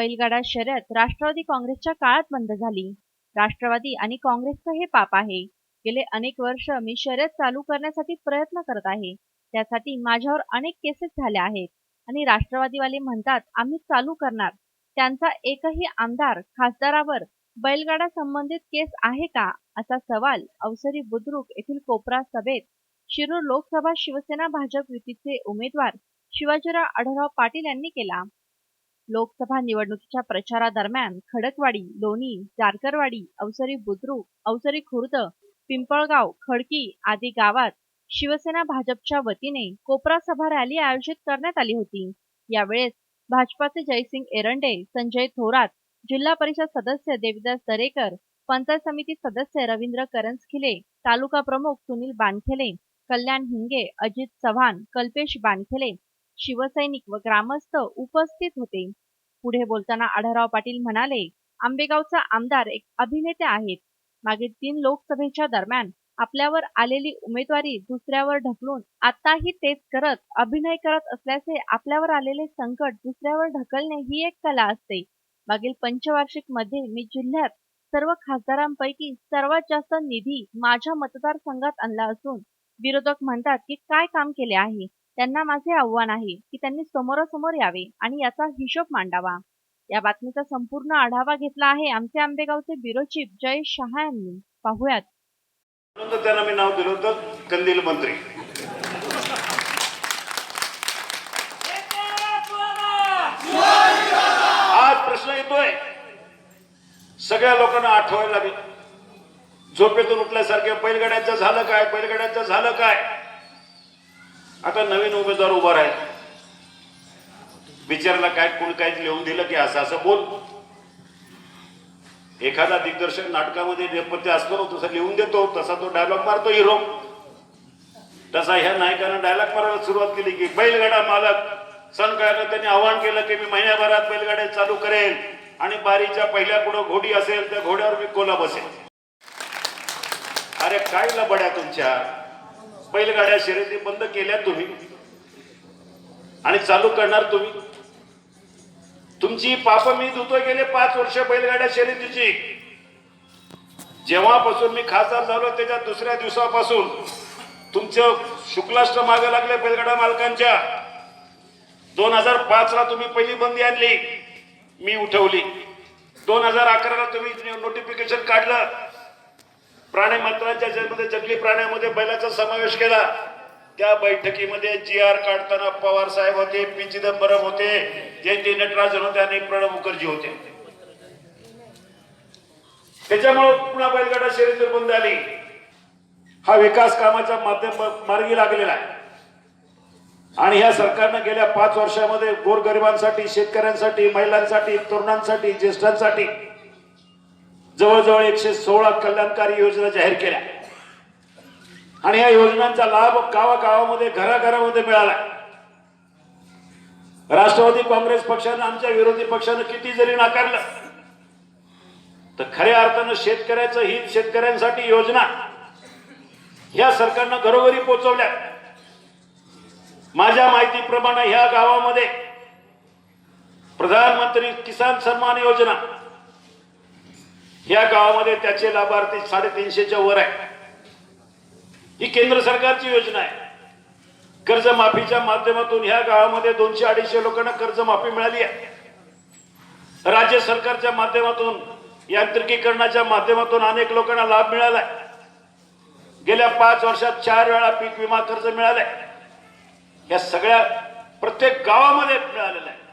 बैलगाडा शर्यत राष्ट्रवादी काँग्रेसच्या काळात बंद झाली. राष्ट्रवादी आणि काँग्रेसचं हे पाप आहे. गेले अनेक वर्ष मी शर्यत चालू करण्यासाठी प्रयत्न करत आहे. त्यासाठी माझ्यावर अनेक केसेस झाल्या आहेत. आणि राष्ट्रवादीवाले म्हणतात आम्ही चालू करणार. त्यांचा एकही आमदार खासदारावर बैलगाडा संबंधित केस आहे का? असा सवाल अवसरी बुद्रुक येथील कोपरा सभेत शिरूर लोकसभा शिवसेना भाजप युतीचे उमेदवार शिवाजीराव आढळराव पाटील यांनी केला. लोकसभा निवडणुकीच्या प्रचारादरम्यान खडकवाडी लोणी जारकरवाडी अवसरी बुद्रुक अवसरी खुर्द पिंपळगाव खडकी आदी गावात शिवसेना भाजपच्या वतीने कोपरा सभा रॅली आयोजित करण्यात आली होती. यावेळेस भाजपाचे जयसिंग एरंडे संजय थोरात जिल्हा परिषद सदस्य देविदास दरेकर पंचायत समिती सदस्य रवींद्र करंजखिले तालुका प्रमुख सुनील बानखेले कल्याण हिंगे अजित चव्हाण कल्पेश बानखेले शिवसैनिक व ग्रामस्थ उपस्थित होते. पुढे बोलताना आढळराव पाटील म्हणाले आंबेगावचा आमदार एक अभिनेते आहेत. मागे तीन लोकसभेच्या दरम्यान आपल्यावर आलेली उमेदवारी दुसऱ्यावर ढकलून आताही तेच करत अभिनय करत असल्याचे आपल्यावर आलेले संकट दुसऱ्यावर ढकलणे ही एक कला असते. मागील पंचवार्षिकमध्ये मी जिल्ह्यात सर्व खासदारांपैकी सर्वात जास्त निधी माझ्या मतदारसंघात आणला असून विरोधक म्हणतात की काय काम केले आहे? त्यांना माझे आव्हान आहे की त्यांनी समोरासमोर यावे आणि याचा हिशोब मांडावा. या बातमीचा संपूर्ण आढावा घेतला आहे आमचे आंबेगावचे ब्युरो चीफ जयेश शहा यांनी. पाहुयात. त्यांना मी नाव दिलं होतं कंदील मंत्री. आज प्रश्न येतोय. सगळ्या लोकांना आठवायला लागेल. झोपेतून उठल्यासारखे बैलगाड्यांचं झालं काय? बैलगाड्यांचं झालं काय? आता नवीन उमेदवार उभा राहील. विचारला काय कोण काय लिहून दिलं की असं असं बोल. एखादा दिग्दर्शक नाटकामध्ये नेपथ्य असतो ना तसं लिहून देतो तसा तो डायलॉग मारतो हिरो तसा ह्या नायकानं डायलॉग मारायला सुरुवात केली की बैलगाडा मालक. सण कायला त्यांनी आवाहन केलं की मी महिन्याभरात बैलगाड्या चालू करेल आणि बारीच्या पहिल्या पुढं घोडी असेल त्या घोड्यावर मी कोला बसेल. अरे काय लबड्या तुमच्या? बैलगाड्या शर्यती बंद केल्या तुम्ही आणि चालू करणार तुम्ही. तुमची पाप मी धुतोय गेले पाच वर्ष बैलगाड्या शर्यतीची. जेव्हापासून मी खासदार झालो त्याच्या दुसऱ्या दिवसापासून तुमचं शुक्लाष्ट मागे लागले बैलगाडा मालकांच्या. दोन हजार पाच ला तुम्ही पहिली बंदी आणली मी उठवली. दोन हजार अकराला तुम्ही नोटिफिकेशन काढलं. प्राणी मंत्र्यांच्या मध्ये जंगली प्राण्यामध्ये बैलाचा समावेश केला. त्या बैठकीमध्ये जी आर काढताना पवार साहेब होते पी चिदंबरम होते जयंती नटराजन होते आणि प्रणब मुखर्जी होते. त्याच्यामुळे पुन्हा बैलगाडा शर्यत बंद आली हा विकास कामाच्या माध्यम मार्गी लागलेला आहे. आणि ह्या सरकारनं गेल्या पाच वर्षामध्ये गोरगरिबांसाठी शेतकऱ्यांसाठी महिलांसाठी तरुणांसाठी ज्येष्ठांसाठी जवळजवळ एकशे सोळा कल्याणकारी योजना जाहीर केल्या. आणि या योजनांचा लाभ गावागावामध्ये घराघरामध्ये मिळाला. राष्ट्रवादी काँग्रेस पक्षानं आमच्या विरोधी पक्षानं किती जरी नाकारलं तर खऱ्या अर्थानं शेतकऱ्याचं हित शेतकऱ्यांसाठी योजना या सरकारनं घरोघरी पोहोचवल्या माझ्या माहितीप्रमाणे ह्या गावामध्ये प्रधानमंत्री किसान सन्मान योजना या गावामध्ये त्याचे लाभार्थी साडेतीनशेच्या वर आहे. ही केंद्र सरकारची योजना आहे. कर्जमाफीच्या माध्यमातून ह्या गावामध्ये दोनशे अडीचशे लोकांना कर्जमाफी मिळाली आहे. राज्य सरकारच्या माध्यमातून यांत्रिकीकरणाच्या माध्यमातून अनेक लोकांना लाभ मिळालाय. गेल्या पाच वर्षात चार वेळा पीक विमा कर्ज मिळालंय. या सगळ्या प्रत्येक गावामध्ये मिळालेलं आहे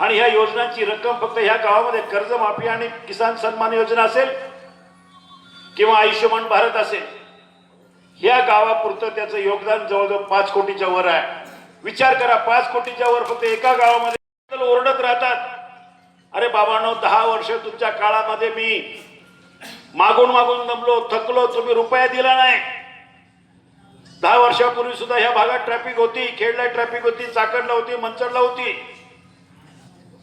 आणि ह्या योजनांची रक्कम फक्त ह्या गावामध्ये कर्जमाफी आणि किसान सन्मान योजना असेल किंवा आयुष्यमान भारत असेल ह्या गावापुरतं त्याचं योगदान जवळजवळ पाच कोटीच्या वर आहे. विचार करा पाच कोटीच्या वर फक्त एका गावामध्ये ओरडत राहतात. अरे बाबांनो दहा वर्ष तुमच्या काळामध्ये मी मागून मागून दमलो थकलो तुम्ही रुपया दिला नाही. दहा वर्षापूर्वी सुद्धा ह्या भागात ट्रॅफिक होती खेडला ट्रॅफिक होती चाकडला होती मंचडला होती.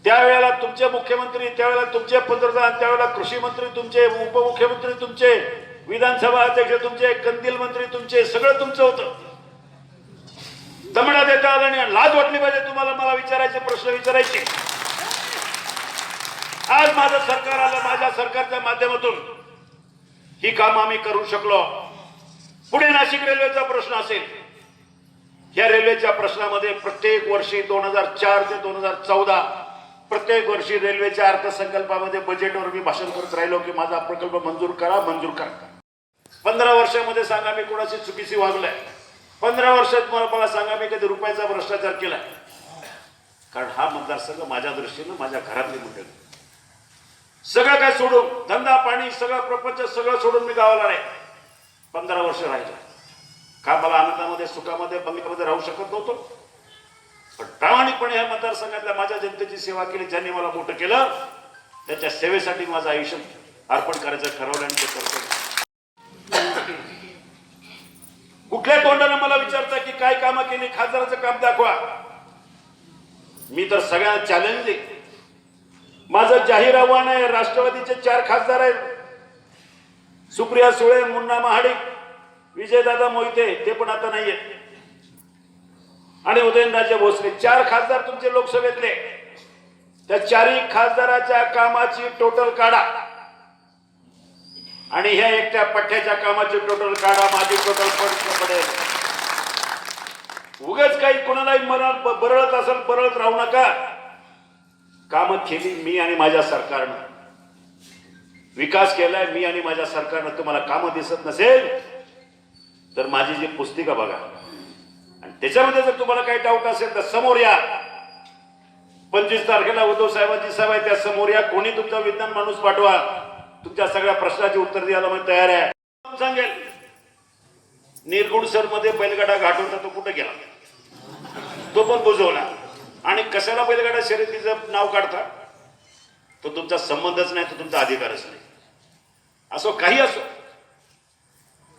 त्यावेळेला तुमचे मुख्यमंत्री त्यावेळेला तुमचे पंतप्रधान त्यावेळेला कृषी मंत्री तुमचे उपमुख्यमंत्री तुमचे विधानसभा अध्यक्ष तुमचे कंदील मंत्री तुमचे सगळं तुमचं होतं. दमडा देता आला आणि लाज वाटली पाहिजे तुम्हाला मला विचारायचे प्रश्न विचारायचे. आज माझं सरकार आलं माझ्या सरकारच्या माध्यमातून ही काम आम्ही करू शकलो. पुणे नाशिक रेल्वेचा प्रश्न असेल. या रेल्वेच्या प्रश्नामध्ये प्रत्येक वर्षी दोन हजार चार ते दोन हजार चौदा प्रत्येक वर्षी रेल्वेच्या अर्थसंकल्पामध्ये बजेटवर मी भाषण करत राहिलो की माझा प्रकल्प मंजूर करा मंजूर करा. पंधरा वर्षामध्ये सांगा मी कोणाशी चुकीची वागलाय. पंधरा वर्षात मला मला सांगा मी कधी रुपयाचा भ्रष्टाचार केला कारण हा मतदारसंघ माझ्या दृष्टीनं माझ्या घरातली मंडळी. सगळं काय सोडून धंदा पाणी सगळं प्रपंच सगळं सोडून मी गावाला आहे पंधरा वर्ष राहिलं. का मला आनंदामध्ये सुखामध्ये बंगल्यामध्ये राहू शकत नव्हतो? आपण ह्या मतदारसंघातल्या माझ्या जनतेची सेवा केली ज्यांनी मला मोठं केलं त्याच्या सेवेसाठी माझं आयुष्य अर्पण करायचं ठरवलं आणि ते करतो कुठल्या तोंडाने मला विचारता की काय कामं केली खासदाराचं काम दाखवा. मी तर सगळ्यांना चॅलेंज दे माझं जाहीर आव्हान आहे राष्ट्रवादीचे चार खासदार आहेत. सुप्रिया सुळे मुन्ना महाडिक विजयदादा मोहिते ते पण आता नाहीयेत. आणि उदयनराजे भोसले चार खासदार तुमचे लोकसभेतले. त्या चारही खासदाराच्या कामाची टोटल काढा. आणि ह्या एकट्या पठ्ठ्याच्या कामाची टोटल काढा माझी टोटल पडेल. उगाच काही कोणालाही मरण बरळत असेल बरळत राहू नका. कामं केली मी आणि माझ्या सरकारनं. विकास केलाय मी आणि माझ्या सरकारनं. तुम्हाला कामं दिसत नसेल तर माझी जी पुस्तिका बघा. आणि त्याच्यामध्ये जर तुम्हाला काही डाऊट असेल तर समोर या. पंचवीस तारखेला उद्धव साहेबांची सभा आहे त्या समोर या. कोणी तुमचा विज्ञान माणूस पाठवा. तुमच्या सगळ्या प्रश्नाची उत्तर द्यायला मी तयार आहे. सांगेल निरगुड सरमध्ये बैलगाडा घाट होता तो कुठे गेला? तो पण बुजवला. आणि कशाला बैलगाडा शर्यतीचं नाव काढता? तो तुमचा संबंधच नाही तो तुमचा अधिकारच नाही. असो काही असो.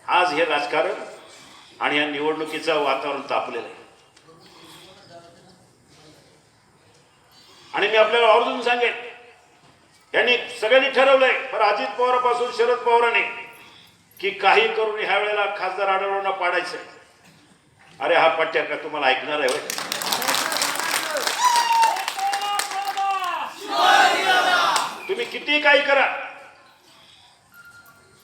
आज हे राजकारण आणि या निवडणुकीचं वातावरण तापलेलं आहे. आणि मी आपल्याला आवर्जून सांगेन यांनी सगळ्यांनी ठरवलंय पण अजित पवारपासून शरद पवारांनी की काही करून ह्या वेळेला खासदार आढळून पाडायचं. अरे हा पट्ट्या का तुम्हाला ऐकणार आहे तुम्ही किती काही करा.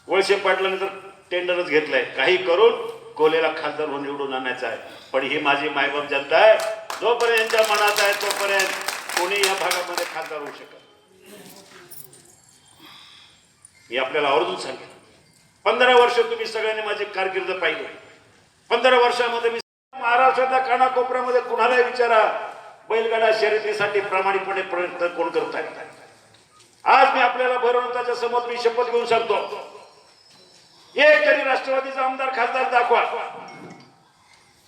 वळसे पाटलाने तर टेंडरच घेतलंय. काही करून कोलेला खासदार म्हणून निवडून आणायचं आहे. पण ही माझी मायबाप जनता आहे. जोपर्यंत यांच्या मनात आहे तोपर्यंत कोणी या भागामध्ये खासदार होऊ शकत मी आपल्याला आवर्जून सांगेन. पंधरा वर्ष तुम्ही सगळ्यांनी माझी कारकीर्द पाहिली. पंधरा वर्षामध्ये मी महाराष्ट्रातल्या कानाकोपऱ्यामध्ये कुणालाही विचारा बैलगाडा शर्यतीसाठी प्रामाणिकपणे प्रयत्न कोण करत आहे आज मी आपल्याला भरवंताच्या समोर मी शपथ घेऊन सांगतो. एक तरी राष्ट्रवादीचा आमदार खासदार दाखवा.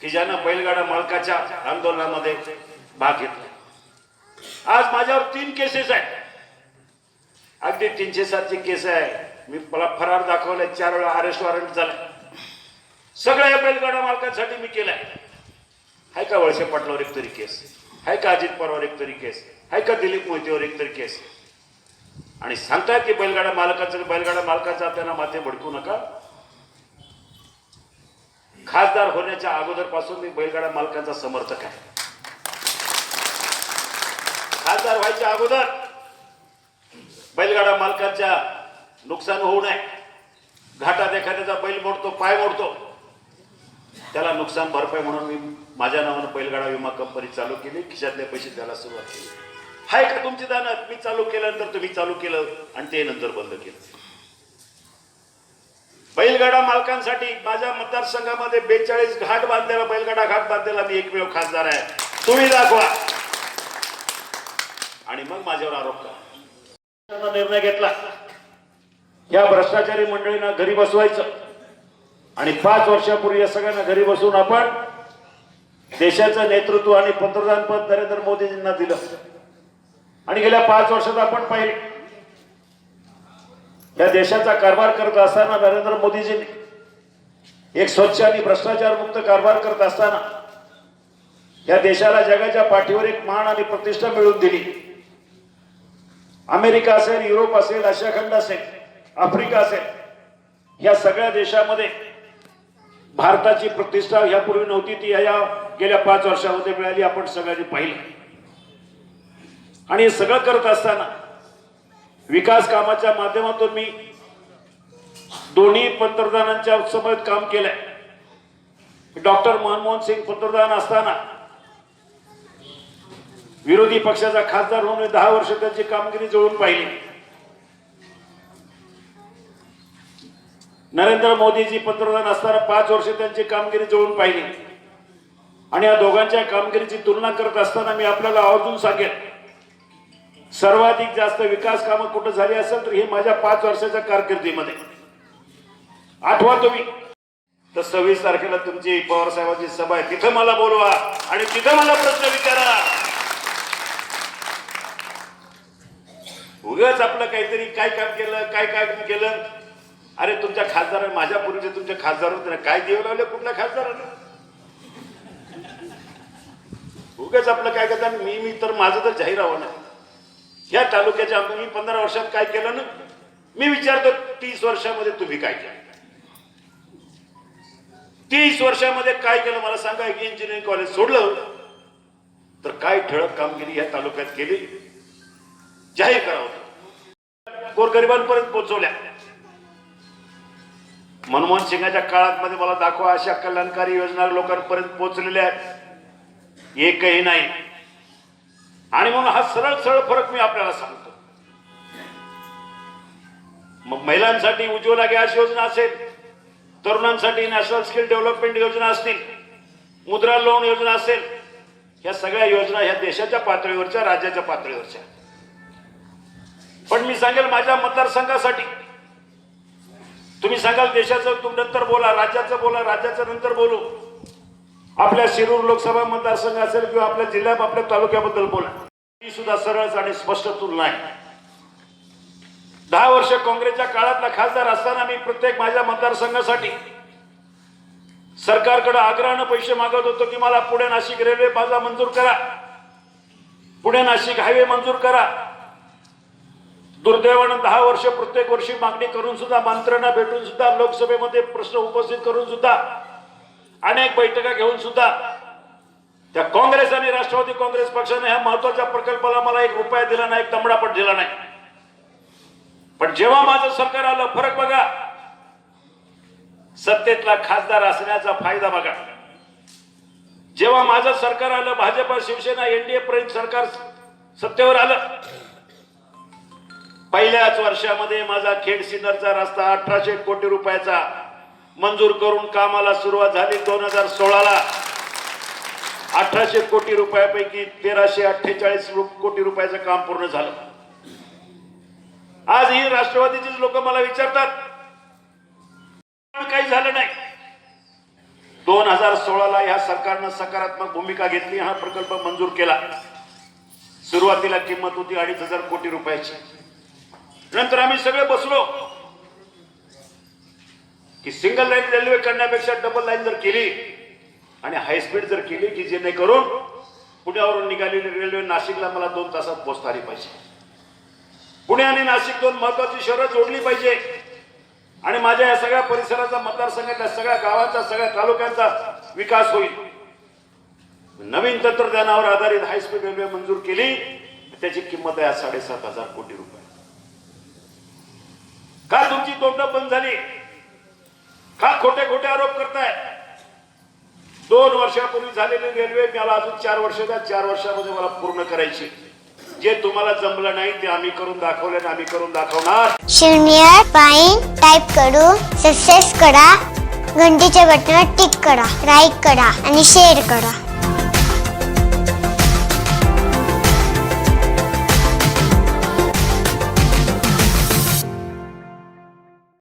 की ज्यानं बैलगाडा मालकाच्या आंदोलनामध्ये भाग घेतला. आज माझ्यावर तीन केसेस आहेत. अगदी तीनशे सातची केस आहे. मी मला फरार दाखवलाय. चार वेळा अरेस्ट वॉरंट झालाय. सगळ्या या बैलगाडा मालकांसाठी मी केलाय. हाय का वळसे पाटलावर एक तरी केस? हाय का अजित पवारवर एक तरी केस? हाय का दिलीप मोहितेवर एक तरी केस? आणि सांगता की बैलगाडा मालकाचं बैलगाडा मालकाचा त्यांना माथे भडकू नका. खासदार होण्याच्या अगोदरपासून मी बैलगाडा मालकांचा समर्थक आहे. खासदार व्हायच्या अगोदर बैलगाडा मालकांच्या नुकसान होऊ नये. घाटात एखाद्याचा बैल मोडतो पाय मोडतो. त्याला नुकसान भरपाई म्हणून मी माझ्या नावानं बैलगाडा विमा कंपनी चालू केली. खिशातले पैसे द्यायला सुरुवात केली. हाय का तुमची दानत? मी चालू केल्यानंतर तुम्ही चालू केलं आणि ते नंतर बंद केलं. बैलगाडा मालकांसाठी माझ्या मतदारसंघामध्ये बेचाळीस घाट बांधलेला बैलगाडा घाट बांधलेला मी एकमेव खासदार आहे. तुम्ही दाखवा. आणि मग माझ्यावर आरोप करा. निर्णय घेतला. या भ्रष्टाचारी मंडळींना घरी बसवायचं. आणि पाच वर्षापूर्वी या सगळ्यांना घरी बसवून आपण देशाचं नेतृत्व आणि पंतप्रधान पद नरेंद्र मोदींना दिलं. आणि गेल्या पाच वर्षात आपण पाहिले या देशाचा कारभार करत असताना नरेंद्र मोदीजींनी एक स्वच्छ आणि भ्रष्टाचार मुक्त कारभार करत असताना या देशाला जगाच्या पाठीवर एक मान आणि प्रतिष्ठा मिळवून दिली. अमेरिका असेल युरोप असेल आशिया खंड असेल आफ्रिका असेल या सगळ्या देशामध्ये भारताची प्रतिष्ठा यापूर्वी नव्हती ती या गेल्या पाच वर्षामध्ये मिळाली आपण सगळ्यांनी पाहिली. आणि हे सगळं करत असताना विकास कामाच्या माध्यमातून मी दोन्ही पंतप्रधानांच्या समवेत काम केलंय. डॉक्टर मनमोहन सिंग पंतप्रधान असताना विरोधी पक्षाचा खासदार म्हणून दहा वर्ष त्यांची कामगिरी जवळून पाहिली. नरेंद्र मोदीजी पंतप्रधान असताना पाच वर्ष त्यांची कामगिरी जवळून पाहिली. आणि या दोघांच्या कामगिरीची तुलना करत असताना मी आपल्याला आवर्जून सांगेन सर्वाधिक जास्त विकास कामं कुठं झाली असेल तर हे माझ्या पाच वर्षाच्या कारकिर्दीमध्ये. आठवा तुम्ही. तर सव्वीस तारखेला तुमची पवार साहेबांची सभा आहे. तिथं मला बोलवा आणि तिथं मला प्रश्न विचारा. उगाच आपलं काहीतरी काय काम केलं काय काय केलं. अरे तुमच्या खासदार माझ्या पूर्वीचे तुमच्या खासदार होते काय देव लावले कुठल्या खासदारानं? उगाच आपलं काय करता मी मी तर माझं तर जाहीर हवं ना या तालुक्याच्या आमदार मी पंधरा वर्षात काय केलं ना मी विचारतो तीस वर्षामध्ये तुम्ही काय केलं? तीस वर्षामध्ये काय केलं? मला सांगा की इंजिनिअरिंग कॉलेज सोडलं. तर काय ठळक कामगिरी या तालुक्यात केली? जाहीर करावं गोरगरिबांपर्यंत पोहोचवल्या. मनमोहन सिंगाच्या काळात मध्ये मला दाखवा अशा कल्याणकारी योजना लोकांपर्यंत पोहोचलेल्या आहेत. एकही नाही. आणि म्हणून हा सरळ सरळ फरक मी आपल्याला सांगतो. मग महिलांसाठी उज्ज्वला गॅस योजना असेल तरुणांसाठी नॅशनल स्किल डेव्हलपमेंट योजना असतील मुद्रा लोन योजना असेल या सगळ्या योजना ह्या देशाच्या पातळीवरच्या राज्याच्या पातळीवरच्या. पण मी सांगेल माझ्या मतदारसंघासाठी. तुम्ही सांगाल देशाचं तुम नंतर बोला राज्याचं बोला राज्याचं नंतर बोलू. आपल्या शिरूर लोकसभा मतदारसंघ असेल किंवा आपल्या जिल्ह्यात आपल्या तालुक्याबद्दल बोला. ही सुद्धा सरळ आणि स्पष्ट तुलना आहे दहा वर्ष काँग्रेसच्या काळातला खासदार असताना मी प्रत्येक माझ्या मतदारसंघासाठी सरकारकडे आग्रहानं पैसे मागत होतो की मला पुणे नाशिक रेल्वे बाजा मंजूर करा. पुणे नाशिक हायवे मंजूर करा. दुर्दैवानं दहा वर्ष प्रत्येक वर्षी मागणी करून सुद्धा मंत्र्यांना भेटून सुद्धा लोकसभेमध्ये प्रश्न उपस्थित करून सुद्धा अनेक बैठका घेऊन सुद्धा त्या काँग्रेस आणि राष्ट्रवादी काँग्रेस पक्षाने ह्या महत्त्वाच्या प्रकल्पाला मला एक रुपया दिला नाही एक तंबडापट दिला नाही. पण जेव्हा माझं सरकार आलं फरक बघा. सत्तेतला खासदार असण्याचा फायदा बघा. जेव्हा माझं सरकार आलं भाजप शिवसेना एनडीए पर्यंत सरकार सत्तेवर आलं. पहिल्याच वर्षामध्ये माझा खेड सिन्नरचा रस्ता अठराशे कोटी रुपयाचा मंजूर करून कामाला सुरुवात झाली दोन हजार सोळाला. अठराशे कोटी रुपयापैकी तेराशे अठ्ठेचाळीस कोटी रुपयाचं काम पूर्ण झालं. आज ही राष्ट्रवादीचीच लोक मला विचारतात काही झालं नाही. दोन हजार सोळाला ह्या सरकारनं सकारात्मक भूमिका घेतली हा प्रकल्प मंजूर केला. सुरुवातीला किंमत होती अडीच हजार कोटी रुपयाची. नंतर आम्ही सगळे बसलो. की सिंगल लाईन रेल्वे करण्यापेक्षा डबल लाईन जर केली आणि हायस्पीड जर केली की जेणेकरून पुण्यावरून निघालेली रेल्वे नाशिकला मला दोन तासात पोहोचता आली पाहिजे. पुणे आणि नाशिक दोन महत्वाची शहरं जोडली पाहिजे. आणि माझ्या या सगळ्या परिसराचा मतदारसंघातल्या सगळ्या गावांचा सगळ्या तालुक्यांचा विकास होईल. नवीन तंत्रज्ञानावर आधारित हायस्पीड रेल्वे मंजूर केली त्याची किंमत आहे आज साडेसात हजार कोटी रुपये. का तुमची तोंड बंद झाली? का खोटे खोटे आरोप करताय? दोन वर्षापूर्वी झालेली रेल्वे मला अजून चार वर्ष चार वर्षामध्ये मला पूर्ण करायची. जे तुम्हाला जमलं नाही ते आम्ही करून दाखवले आणि आम्ही करून दाखवणार. शून्य पाईन टाईप करू सक्सेस करा घंटीच्या बटनावर टिक करा लाईक करा आणि शेअर करा.